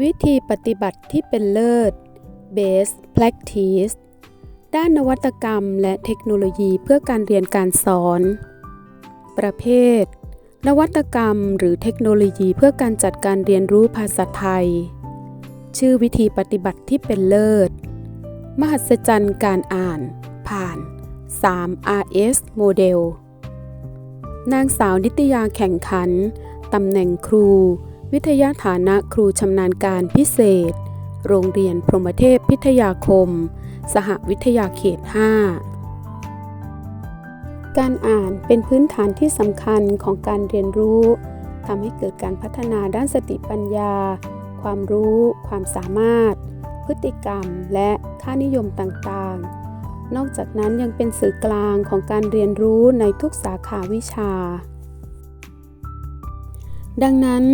วิธีปฏิบัติที่เป็นเลิศ Best Practice ด้านนวัตกรรมและเทคโนโลยีเพื่อการเรียนการสอน ประเภท นวัตกรรมหรือเทคโนโลยีเพื่อการจัดการเรียนรู้ภาษาไทย ชื่อวิธีปฏิบัติที่เป็นเลิศ มหัศจรรย์การอ่าน ผ่าน 3RS โมเดล นางสาวนิตยาแข่งขัน ตำแหน่งครู วิทยาฐานะครูชำนาญการพิเศษ โรงเรียนพรหมเทพพิทยาคม สหวิทยาเขต 5 การอ่านเป็นพื้นฐานที่สำคัญของการเรียนรู้ทำให้เกิดการพัฒนาด้านสติปัญญา ความรู้ ความสามารถ พฤติกรรม และค่านิยมต่างๆ นอกจากนั้นยังเป็นสื่อกลางของการเรียนรู้ในทุกสาขาวิชา ดังนั้น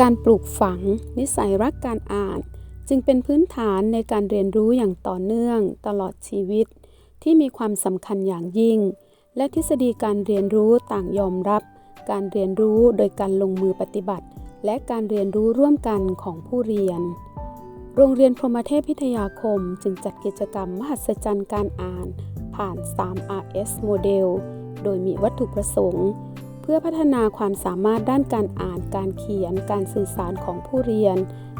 การปลูกฝัง นิสัยรักการอ่าน จึงเป็นพื้นฐานในการเรียนรู้อย่างต่อเนื่อง ตลอดชีวิต ที่มีความสำคัญอย่างยิ่ง และทฤษฎีการเรียนรู้ต่างยอมรับ การเรียนรู้โดยการลงมือปฏิบัติ และการเรียนรู้ร่วมกันของผู้เรียน โรงเรียนพรหมเทพพิทยาคมจึงจัดกิจกรรมมหัศจรรย์การอ่าน ผ่าน 3RS โมเดลโดยมีวัตถุประสงค์ เพื่อพัฒนาความสามารถด้านการอ่าน การเขียน การสื่อสารของผู้เรียน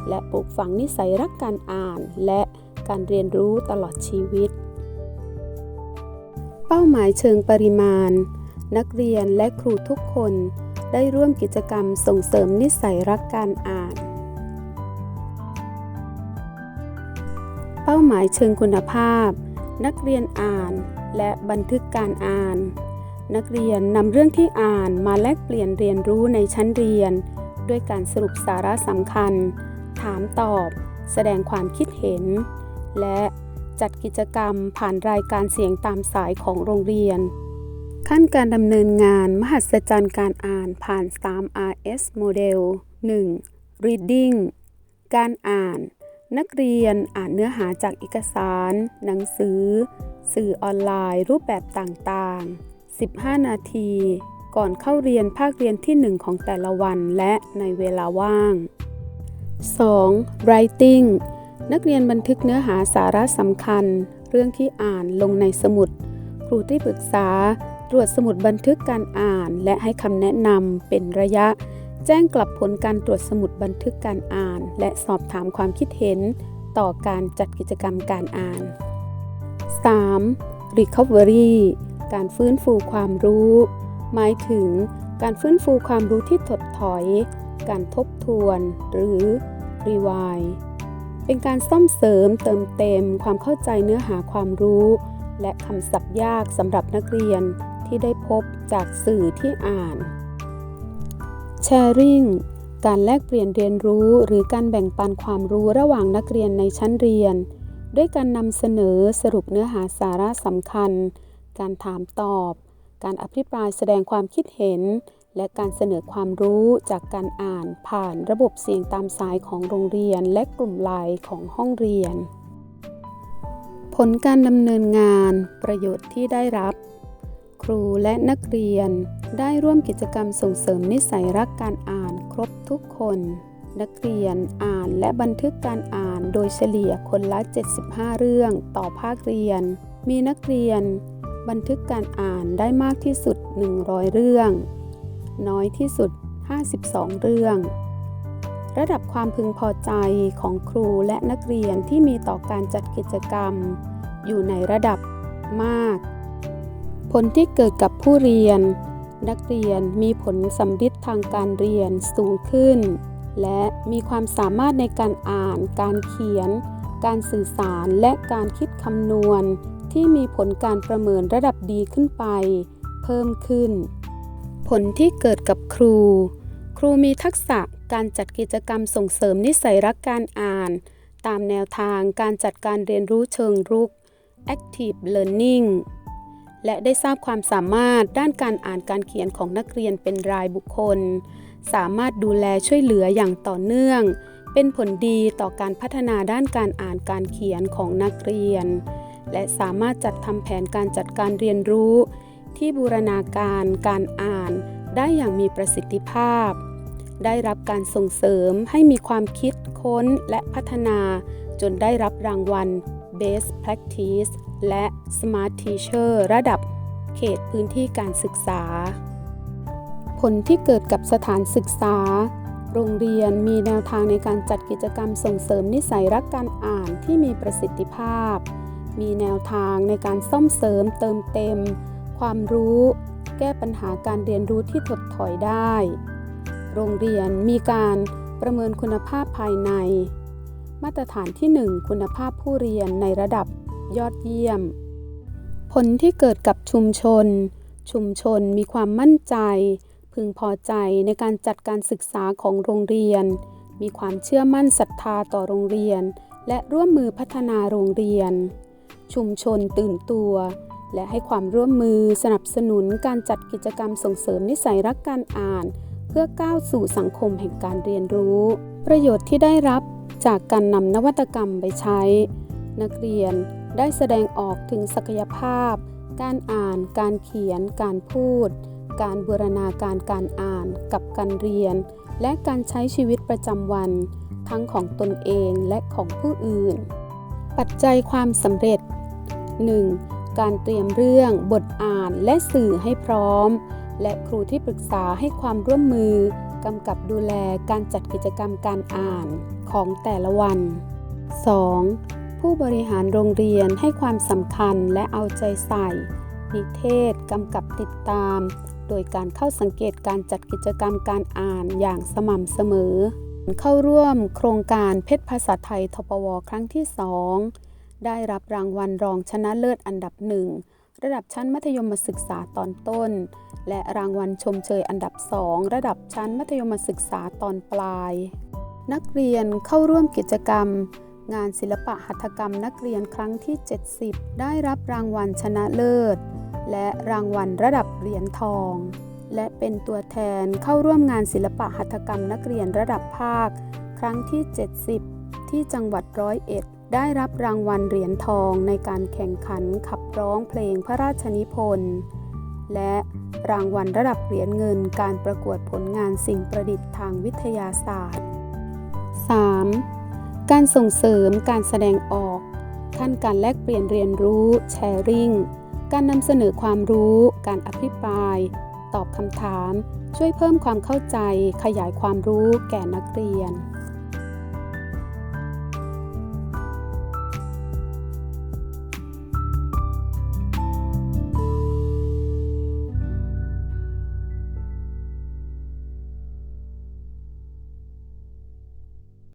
และปลูกฝังนิสัยรักการอ่าน และการเรียนรู้ตลอดชีวิต เป้าหมายเชิงปริมาณ นักเรียนและครูทุกคนได้ร่วมกิจกรรมส่งเสริมนิสัยรักการอ่าน เป้าหมายเชิงคุณภาพ นักเรียนอ่านและบันทึกการอ่าน นักเรียนนำเรื่องที่อ่านมาแลกเปลี่ยนเรียนรู้ในชั้นเรียน ด้วยการสรุปสาระสำคัญ ถามตอบ แสดงความคิดเห็น และจัดกิจกรรมผ่านรายการเสียงตามสายของโรงเรียน ขั้นการดำเนินงานมหัศจรรย์การอ่านผ่าน 3RS โมเดล 1. Reading การอ่าน นักเรียนอ่านเนื้อหาจากเอกสาร หนังสือ สื่อออนไลน์ รูปแบบต่างๆ 15 นาที ก่อนเข้าเรียนภาคเรียนที่ 1 ของแต่ละวันและในเวลาว่าง 2. Writing นักเรียนบันทึกเนื้อหาสาระสำคัญ เรื่องที่อ่านลงในสมุด ครูที่ปรึกษา ตรวจสมุดบันทึกการอ่าน และให้คำแนะนำเป็นระยะ แจ้งกลับผลการตรวจสมุดบันทึกการอ่าน และสอบถามความคิดเห็น ต่อการจัดกิจกรรมการอ่าน 3. Recovery การฟื้นฟูความรู้ หมายถึงการฟื้นฟูความรู้ที่ถดถอย การทบทวน หรือ Rewind เป็นการซ่อมเสริมเติมเต็มความเข้าใจเนื้อหาความรู้ และคำศัพท์ยากสำหรับนักเรียนที่ได้พบจากสื่อที่อ่าน Sharing การแลกเปลี่ยนเรียนรู้หรือการแบ่งปันความรู้ระหว่างนักเรียนในชั้นเรียน ด้วยการนำเสนอสรุปเนื้อหาสาระสำคัญ การถามตอบ การอภิปรายแสดงความคิดเห็น และการเสนอความรู้จากการอ่านผ่านระบบเสียงตามสายของโรงเรียนและกลุ่มไลน์ของห้องเรียน ผลการดำเนินงานประโยชน์ที่ได้รับ ครูและนักเรียนได้ร่วมกิจกรรมส่งเสริมนิสัยรักการอ่านครบทุกคน นักเรียนอ่านและบันทึกการอ่านโดยเฉลี่ยคนละ 75 เรื่องต่อภาคเรียน มีนักเรียน บันทึกการอ่านได้มากที่สุด 100 เรื่อง น้อยที่สุด 52 เรื่อง ระดับความพึงพอใจของครูและนักเรียนที่มีต่อการจัดกิจกรรม อยู่ในระดับมาก ผลที่เกิดกับผู้เรียน นักเรียนมีผลสำฤทธิ์ทางการเรียนสูงขึ้น และมีความสามารถในการอ่าน การเขียน การสื่อสารและการคิดคำนวณ ที่มีผลการประเมินระดับดีขึ้นไป เพิ่มขึ้น ผลที่เกิดกับครู ครูมีทักษะการจัดกิจกรรมส่งเสริมนิสัยรักการอ่าน ตามแนวทางการจัดการเรียนรู้เชิงรุก Active Learning และได้ทราบความสามารถด้านการอ่านการเขียนของนักเรียนเป็นรายบุคคล สามารถดูแลช่วยเหลืออย่างต่อเนื่อง เป็นผลดีต่อการพัฒนาด้านการอ่านการเขียนของนักเรียน และสามารถจัดทำแผนการจัดการเรียนรู้ ที่บูรณาการการอ่าน ได้อย่างมีประสิทธิภาพ ได้รับการส่งเสริมให้มีความคิดค้นและพัฒนา จนได้รับรางวัล Best Practice และ Smart Teacher ระดับเขตพื้นที่การศึกษา ผลที่เกิดกับสถานศึกษา โรงเรียนมีแนวทางในการจัดกิจกรรมส่งเสริมนิสัยรักการอ่านที่มีประสิทธิภาพ มีแนวทางในการซ่อมเสริมเติมเต็ม ความรู้ แก้ปัญหาการเรียนรู้ที่ถดถอยได้ โรงเรียนมีการประเมินคุณภาพภายใน มาตรฐานที่ 1 คุณภาพผู้เรียนในระดับยอดเยี่ยม ผลที่เกิดกับชุมชน ชุมชนมีความมั่นใจ พึงพอใจในการจัดการศึกษาของโรงเรียน มีความเชื่อมั่นศรัทธาต่อโรงเรียน และร่วมมือพัฒนาโรงเรียน ชุมชนตื่นตัว และให้ความร่วมมือสนับสนุนการจัดกิจกรรมส่งเสริมนิสัยรักการอ่าน เพื่อก้าวสู่สังคมแห่งการเรียนรู้ ประโยชน์ที่ได้รับจากการนำนวัตกรรมไปใช้ นักเรียนได้แสดงออกถึงศักยภาพ การอ่าน การเขียน การพูด การบูรณาการการอ่านกับการเรียน และการใช้ชีวิตประจำวัน ทั้งของตนเองและของผู้อื่น ปัจจัยความสำเร็จ 1. การเตรียมเรื่องบทอ่านและสื่อให้พร้อม และครูที่ปรึกษาให้ความร่วมมือกำกับดูแลการจัดกิจกรรมการอ่านของแต่ละวัน 2. ผู้บริหารโรงเรียนให้ความสำคัญและเอาใจใส่ นิเทศกำกับติดตาม โดยการเข้าสังเกตการจัดกิจกรรมการอ่านอย่างสม่ำเสมอ เข้าร่วมโครงการเพชรภาษาไทยทปว ครั้งที่ 2 ได้รับรางวัลรองชนะเลิศอันดับหนึ่งระดับชั้นมัธยมศึกษาตอนต้น และรางวัลชมเชยอันดับ2ระดับชั้นมัธยมศึกษาตอนปลาย นักเรียนเข้าร่วมกิจกรรม งานศิลปะหัตถกรรมนักเรียนครั้งที่ 70 ได้รับรางวัลชนะเลิศ และรางวัลระดับเหรียญทอง และเป็นตัวแทนเข้าร่วมงานศิลปะหัตถกรรมนักเรียนระดับภาค ครั้งที่ 70 ที่จังหวัดร้อยเอ็ด ได้รับรางวัลเหรียญทองในการแข่งขันขับร้องเพลงพระราชนิพนธ์ และรางวัลระดับเหรียญเงินการประกวดผลงานสิ่งประดิษฐ์ทางวิทยาศาสตร์ 3. การส่งเสริมการแสดงออกขั้นการแลกเปลี่ยนเรียนรู้แชร์ริงการนำเสนอความรู้ การอภิปราย ตอบคำถาม ช่วยเพิ่มความเข้าใจ ขยายความรู้แก่นักเรียน